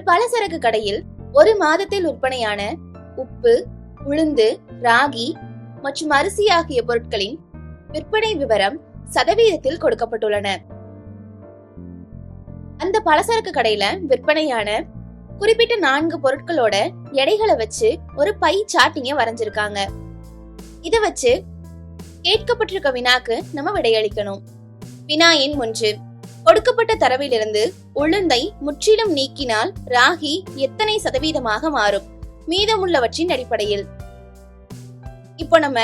ஒரு பலசரக்கு கடையில் ஒரு மாதத்தில் விற்பனையான உப்பு உளுந்து ராகி மற்றும் அரிசி ஆகிய பொருட்களின் விற்பனை விவரம் சதவீதத்தில் கொடுக்கப்பட்டுள்ளன. அந்த பலசரக்கு கடையில விற்பனையான குறிப்பிட்ட நான்கு பொருட்களோட எடைகளை வச்சு ஒரு பை சாட்டிங்க வரைஞ்சிருக்காங்க. இத வச்சு கேட்கப்பட்டிருக்க வினாக்கு நம்ம விடையளிக்கணும். வினா எண் ஒன்று. கொடுக்கப்பட்ட தரவிலிருந்து உளுந்தை முற்றிலும் நீக்கினால் ராகி எத்தனை சதவீதமாக மாறும்? மீதமுள்ளவற்றின் அடிப்படையில். இப்போ நம்ம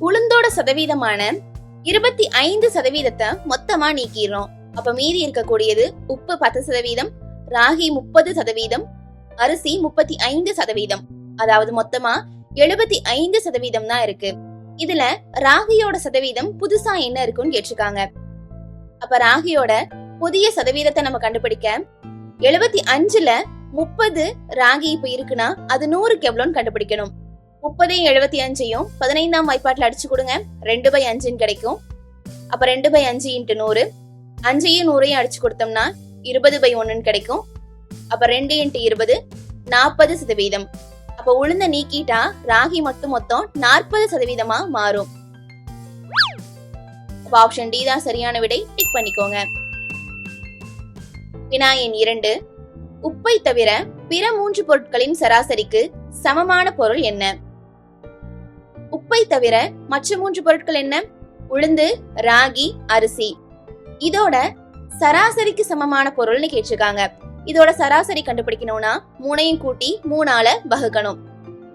உளுந்தோட சதவீதமான இருபத்தி ஐந்து சதவீதத்தை மொத்தமா நீக்கிடுறோம். அப்ப மீதி இருக்கக்கூடியது உப்பு பத்து சதவீதம் ராகி முப்பது சதவீதம் அரிசி முப்பத்தி ஐந்து சதவீதம். அதாவது மொத்தமா எழுபத்தி ஐந்து சதவீதம் தான் இருக்கு. இதுல ராகியோட சதவீதம் புதுசா என்ன இருக்குன்னு கேட்டிருக்காங்க. அப்ப ராகியோட புதிய சதவீதத்தை நம்ம கண்டுபிடிக்க. எழுபத்தி அஞ்சுல முப்பது ராகி இப்ப இருக்குன்னா அது நூறுக்கு எவ்வளோன்னு கண்டுபிடிக்கணும். முப்பதையும் எழுபத்தி அஞ்சையும் பதினைந்தாம் வாய்ப்பாட்டில் அடிச்சு கொடுங்க. ரெண்டு பை அஞ்சுன்னு கிடைக்கும். அப்ப ரெண்டு பை அஞ்சு இன்ட்டு நூறு. அஞ்சையும் நூறையும் அடிச்சு கொடுத்தோம்னா இருபது பை ஒன்றுன்னு கிடைக்கும். அப்ப ரெண்டு இன்ட்டு இருபது நாற்பது சதவீதம். அப்ப உளுந்த நீக்கிட்டா ராகி மட்டும் மொத்தம் நாற்பது சதவீதமா மாறும். அப்ப ஆப்ஷன் டி தான் சரியான விடை. டிக் பண்ணிக்கோங்க. வினா இரண்டு. உப்பை தவிர பிற மூன்று பொருட்களின் சராசரிக்கு சமமான பொருள் என்ன? உப்பை தவிர மற்ற மூன்று பொருட்கள் என்ன? உளுந்து ராகி அரிசி. இதோட சராசரிக்கு சமமான பொருள்னு கேட்டிருக்காங்க. இதோட சராசரி கண்டுபிடிக்கணும்னா மூணையும் கூட்டி மூணால வகுக்கணும்.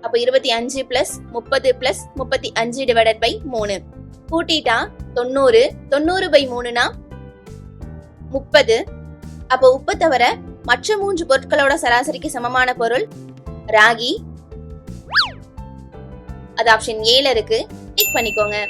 அப்ப இருபத்தி அஞ்சு பிளஸ் முப்பது பிளஸ் முப்பத்தி அஞ்சு டிவைடட் பை மூணு. கூட்டிட்டா தொண்ணூறு தொண்ணூறு பை மூணுனா முப்பது. அப்போ உப்பு தவிர மற்ற மூன்று பொருட்களோட சராசரிக்கு சமமான பொருள் ராகி. அது ஆப்ஷன் ஏல இருக்கு. டிக் பண்ணிக்கோங்க.